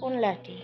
কোন লাঠি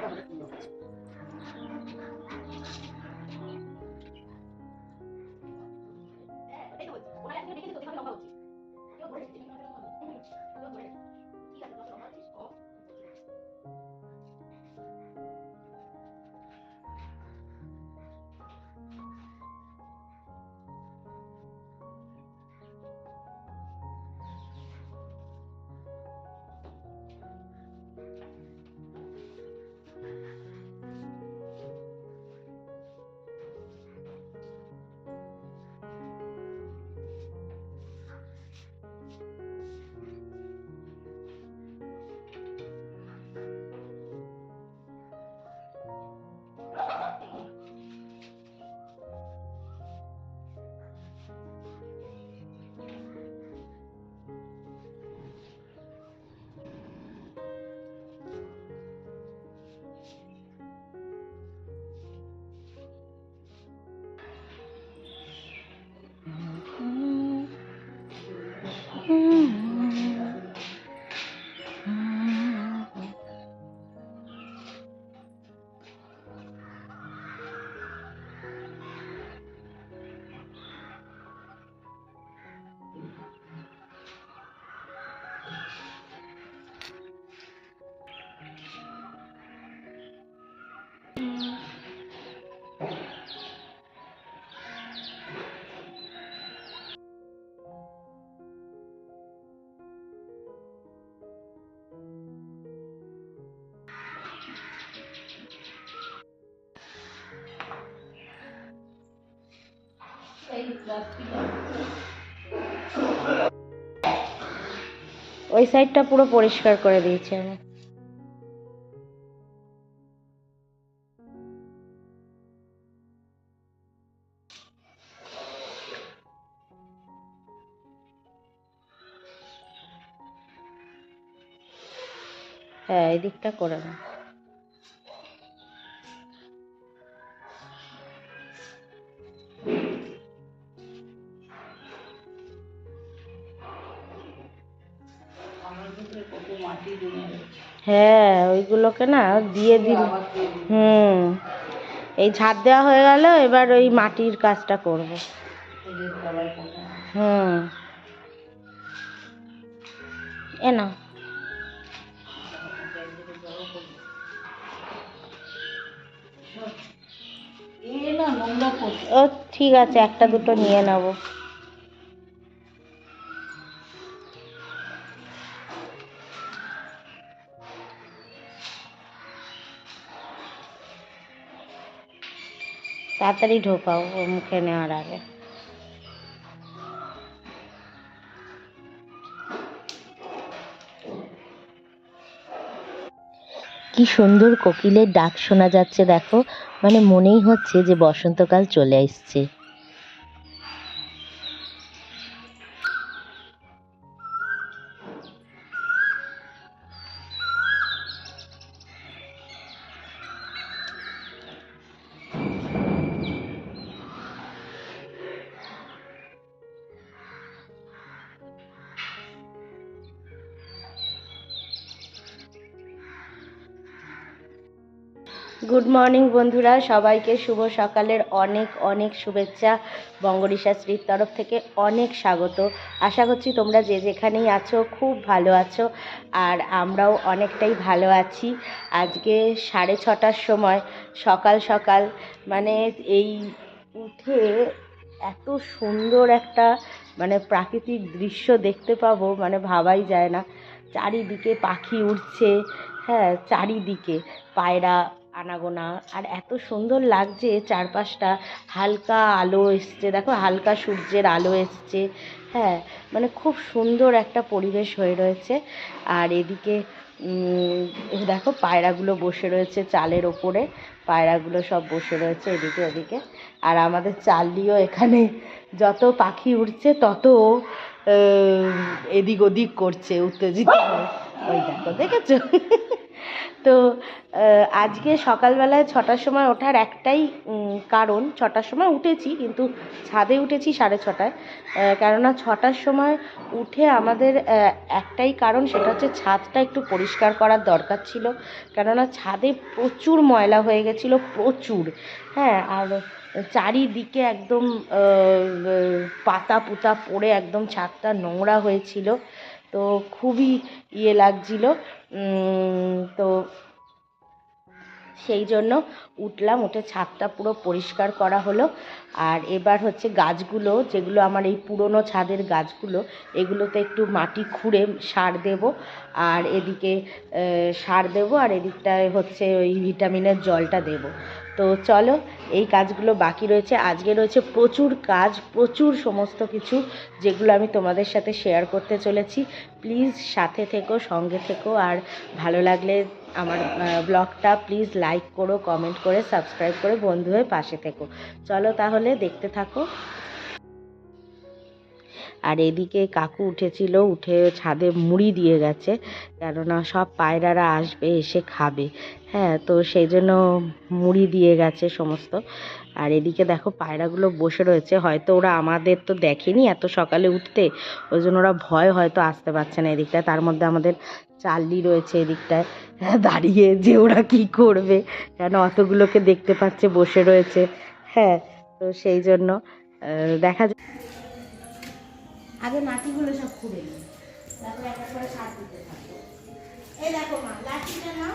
Gracias. ওই সাইডটা পুরো পরিষ্কার করে দিয়েছি আমি। হ্যাঁ এই দিকটা করে নাও। ওইগুলোকে না দিয়ে দিল। হুম। এই ঝাড় দেওয়া হয়ে গেল এবার ওই মাটির কাজটা করব। হুম। এ না ও ঠিক আছে একটা দুটো নিয়ে নেব। তাড়াতাড়ি ঢোকাও ও মুখে নেওয়ার আগে। কি সুন্দর কোকিলের ডাক শোনা যাচ্ছে দেখো মানে মনেই হচ্ছে যে বসন্তকাল চলে এসছে মর্নিং বন্ধুরা। সবাইকে শুভ সকালের অনেক অনেক শুভেচ্ছা। বঙ্গরিশাশ্রীর তরফ থেকে অনেক স্বাগত। আশা করছি তোমরা যে যেখানেই আছো, খুব ভালো আছো, আর আমরাও অনেকটাই ভালো আছি। আজকে সাড়ে ছটার সময়, সকাল সকাল মানে এই উঠে এত সুন্দর একটা মানে প্রাকৃতিক দৃশ্য দেখতে পাবো মানে ভাবাই যায় না। চারিদিকে পাখি উড়ছে হ্যাঁ চারিদিকে পায়রা আনাগোনা। আর এত সুন্দর লাগছে চারপাশটা। হালকা আলো এসছে। দেখো, হালকা সূর্যের আলো এসছে। হ্যাঁ মানে খুব সুন্দর একটা পরিবেশ হয়ে রয়েছে। আর এদিকে দেখো, পায়রাগুলো বসে রয়েছে চালের ওপরে। পায়রাগুলো সব বসে রয়েছে এদিকে ওদিকে। আর আমাদের চাললিও এখানে যত পাখি উঠছে তত এদিক ওদিক করছে, উত্তেজিত ওই দেখো, দেখেছ? তো আজকে সকালবেলায় ছটার সময় ওঠার একটাই কারণ, ছটার সময় উঠেছি, কিন্তু ছাদে উঠেছি সাড়ে ছটায় কেননা ছটার সময় উঠে আমাদের একটাই কারণ, সেটা হচ্ছে ছাদটা একটু পরিষ্কার করার দরকার ছিল, কেননা ছাদে প্রচুর ময়লা হয়ে গেছিল, প্রচুর হ্যাঁ আর চারিদিকে একদম পাতা পুতা পড়ে একদম ছাদটা নোংরা হয়েছিল তো খুবই ইয়ে লাগছিল। তো সেই জন্য উঠলাম, উঠে ছাদটা পুরো পরিষ্কার করা হলো। আর এবার হচ্ছে গাছগুলো, যেগুলো আমার এই পুরনো ছাদের গাছগুলো, এগুলোতে একটু মাটি খুঁড়ে সার দেব। আর এদিকে সার দেব, আর এদিকটায় হচ্ছে ওই ভিটামিনের জলটা দেব। তো চলো, এই কাজগুলো বাকি রয়েছে। আজকে রয়েছে প্রচুর কাজ, প্রচুর সমস্ত কিছু যেগুলো আমি তোমাদের সাথে শেয়ার করতে চলেছি। প্লিজ সাথে থেকো, সঙ্গে থেকো, আর ভালো লাগলে আমার ব্লগটা প্লিজ লাইক করো কমেন্ট করে সাবস্ক্রাইব করে বন্ধু হয়ে পাশে থেকো। চলো তাহলে দেখতে থাকো। আর এদিকে কাকু উঠেছিল উঠে ছাদে মুড়ি দিয়ে গেছে কেননা সব পায়রারা আসবে এসে খাবে। হ্যাঁ তো সেই জন্য মুড়ি দিয়ে গেছে সমস্ত। আর এদিকে দেখো পায়রাগুলো বসে রয়েছে হয়তো ওরা আমাদের তো দেখেনি এত সকালে উঠতে ওই জন্য ওরা ভয় হয়তো আসতে পারছে না এদিকটায়। তার মধ্যে আমাদের চার্লি রয়েছে এদিকটায় হ্যাঁ, দাঁড়িয়ে যে ওরা কি করবে কেন অতগুলোকে দেখতে পাচ্ছে বসে রয়েছে। হ্যাঁ তো সেই জন্য দেখা যায় আগে মাটিগুলো সব খুঁড়ে নিই। তারপরে এক এক করে সার দিতে থাকব এই দেখো মা, লাঠিটা নাও।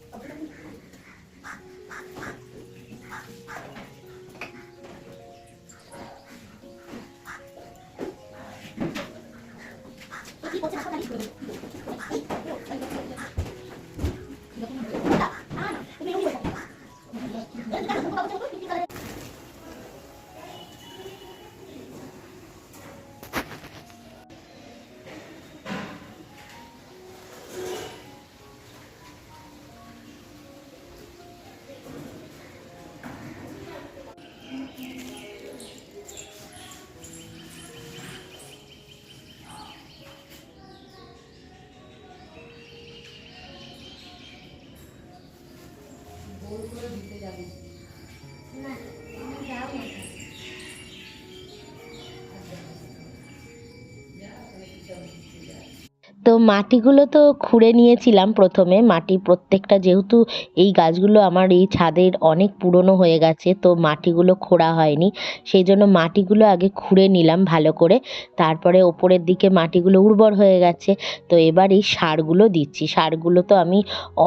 তো মাটিগুলো তো খুঁড়ে নিয়েছিলাম প্রথমে। মাটি প্রত্যেকটা যেহেতু এই গাছগুলো আমার এই ছাদের অনেক পুরনো হয়ে গেছে, তো মাটিগুলো খোঁড়া হয়নি। সেই জন্য মাটিগুলো আগে খুঁড়ে নিলাম ভালো করে। তারপরে ওপরের দিকে মাটিগুলো উর্বর হয়ে গেছে। তো এবার এই সারগুলো দিচ্ছি। সারগুলো তো আমি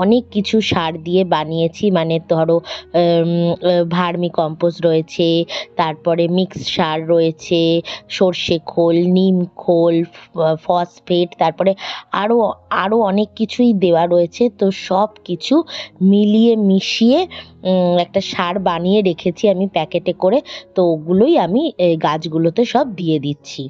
অনেক কিছু সার দিয়ে বানিয়েছি। মানে ধরো ভার্মি কম্পোস্ট রয়েছে, তারপরে মিক্স সার রয়েছে, সর্ষে খোল, নিম খোল ফসফেট, তারপরে আরও আরও অনেক কিছুই দেওয়া রয়েছে। তো সব কিছু মিলিয়ে মিশিয়ে একটা সার বানিয়ে রেখেছি আমি প্যাকেটে করে। তো ওগুলোই আমি গাছগুলোতে সব দিয়ে দিচ্ছি।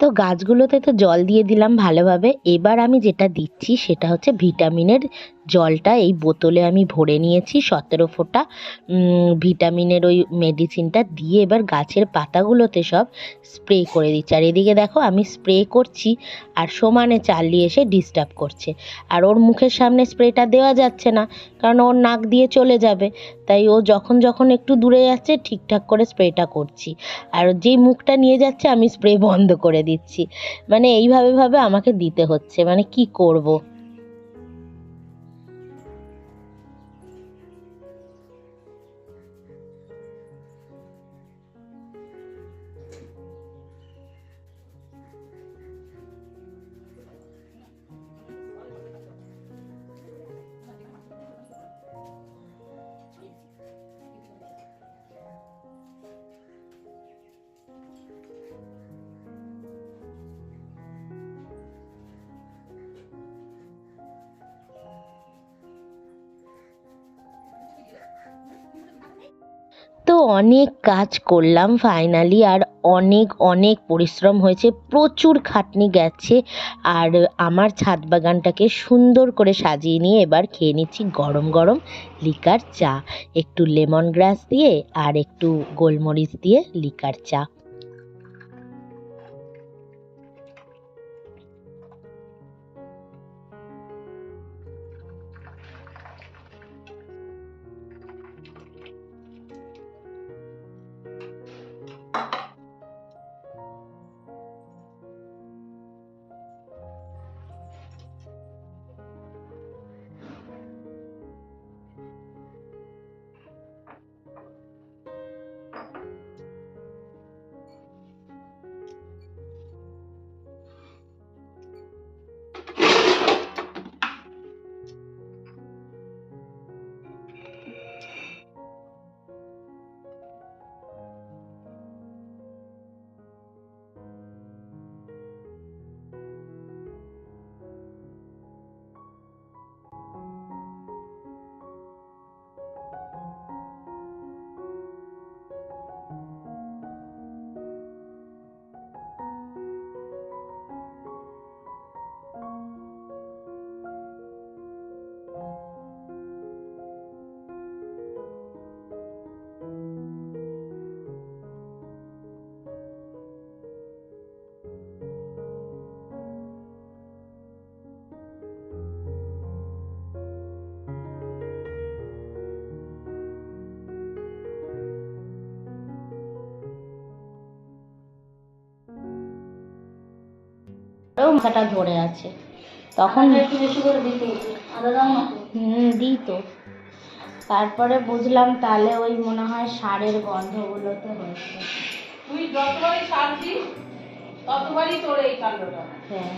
তো গাছগুলোতে তো জল দিয়ে দিলাম ভালোভাবে। এবার আমি যেটা দিচ্ছি সেটা হচ্ছে ভিটামিনের জলটা এই বোতলে আমি ভরে নিয়েছি সতেরো ফোঁটা। ভিটামিনের ওই মেডিসিনটা দিয়ে এবার গাছের পাতাগুলোতে সব স্প্রে করে দিচ্ছি। আর এদিকে দেখো আমি স্প্রে করছি আর সমানে চালিয়ে এসে ডিস্টার্ব করছে। আর ওর মুখের সামনে স্প্রেটা দেওয়া যাচ্ছে না, কারণ ওর নাক দিয়ে চলে যাবে। তাই ও যখন যখন একটু দূরে যাচ্ছে ঠিকঠাক করে স্প্রেটা করছি। আর যেই মুখটা নিয়ে যাচ্ছে আমি স্প্রে বন্ধ করে দিচ্ছি। মানে এইভাবে, ভাবে আমাকে দিতে হচ্ছে। মানে কি করব? অনেক কাজ করলাম ফাইনালি আর অনেক অনেক পরিশ্রম হয়েছে। প্রচুর খাটনি গেছে আর আমার ছাদ বাগানটাকে সুন্দর করে সাজিয়ে নিয়ে এবার খেয়ে নিচ্ছি গরম গরম লিকার চা। একটু লেমন গ্রাস দিয়ে আর একটু গোলমরিচ দিয়ে লিকার চা। মাথাটা ধরে আছে। তখন দিতে তো। হুম দিই তো। তারপরে বুঝলাম তাহলে ওই মনে হয় সারের গন্ধগুলোতে হয়েছে। তুই যতবারই সার দিস ততবারই তোর এই কাণ্ডটা। হ্যাঁ।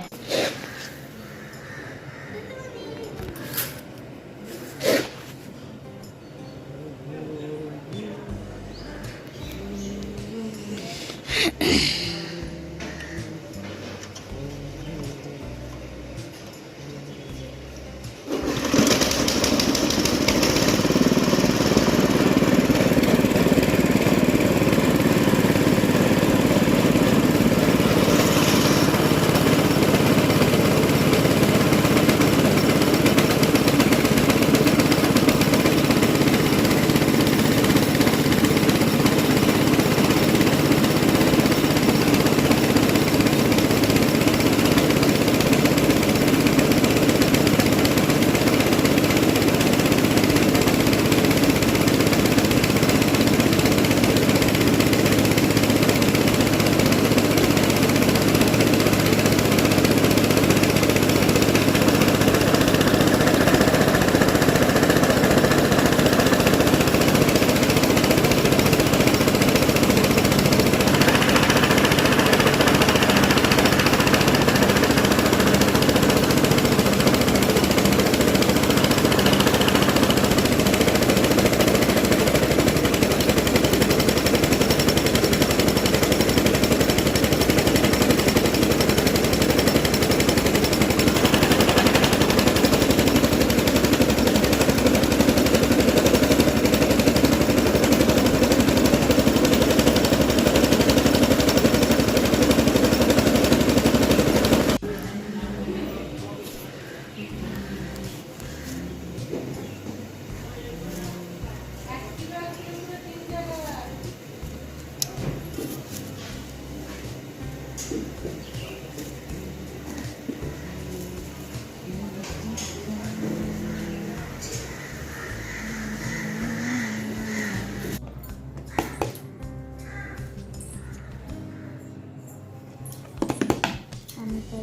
ছাতু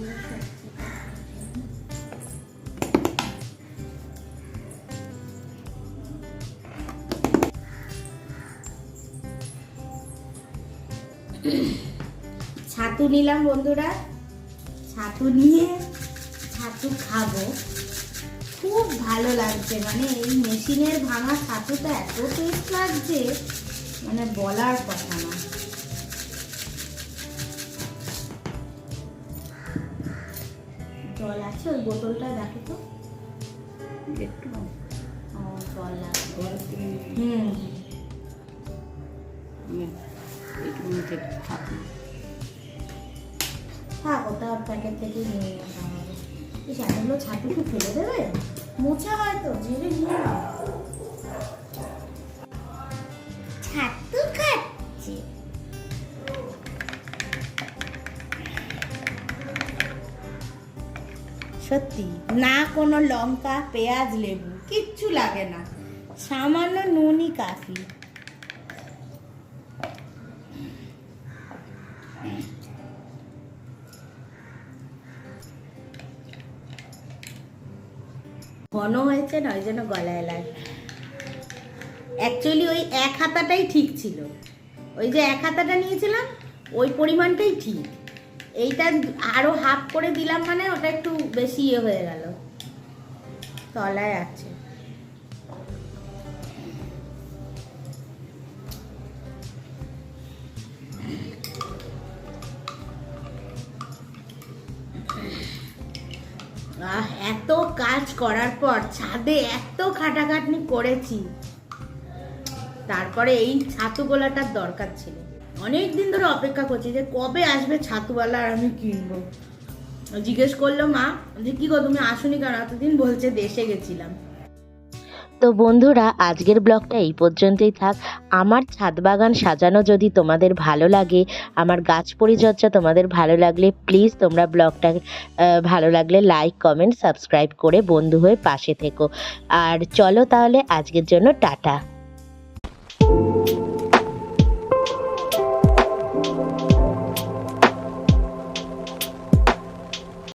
নিলাম বন্ধুরা। ছাতু নিয়ে ছাতু খাব। খুব ভালো লাগছে মানে এই মেশিনের ভাঙা ছাতুটা এত টেস্ট লাগছে মানে বলার কথা না। জল আছে ওই বোতলটা দেখো তো। একটু ও জল লাগবে হুম। থাক ওটা প্যাকেট থেকে নিয়ে আসা হবে। এই ছাতুগুলো ছাতু ফেলে দেবে? মোছা হয়তো জেলে নিয়ে নাও। সত্যি, না কোনো লঙ্কা, পেঁয়াজ, লেবু, কিচ্ছু লাগে না। সামান্য নুনই কাফি। ঘন হয়েছে না ওই জন্য গলায় লাগে। অ্যাকচুয়ালি ওই এক হাতাটাই ঠিক ছিল। ওই যে এক হাতাটা নিয়েছিলাম, ওই পরিমাণটাই ঠিক। এইটা আরও হাফ করে দিলাম মানে ওটা একটু বেশি ইয়ে হয়ে গেল। তলায় আছে। এত কাজ করার পর ছাদে এত খাটাখাটনি করেছি। তারপরে এই ছাতু গোলাটার দরকার ছিল। অনেক দিন ধরে অপেক্ষা করছি যে কবে আসবে ছাতুওয়ালা আর আমি কিনবো জিজ্ঞেস করল মা যে কি গো, তুমি আসুনি কেন? এতদিন বলছে দেশে গেছিলাম। তো বন্ধুরা, আজকের ব্লগটা এই পর্যন্তই থাক। আমার ছাদ বাগান সাজানো যদি তোমাদের ভালো লাগে, আমার গাছ পরিচর্যা তোমাদের ভালো লাগলে প্লিজ তোমরা ব্লগটা ভালো লাগলে লাইক, কমেন্ট, সাবস্ক্রাইব করে বন্ধু হয়ে পাশে থেকো। আর চলো তাহলে আজকের জন্য টাটা।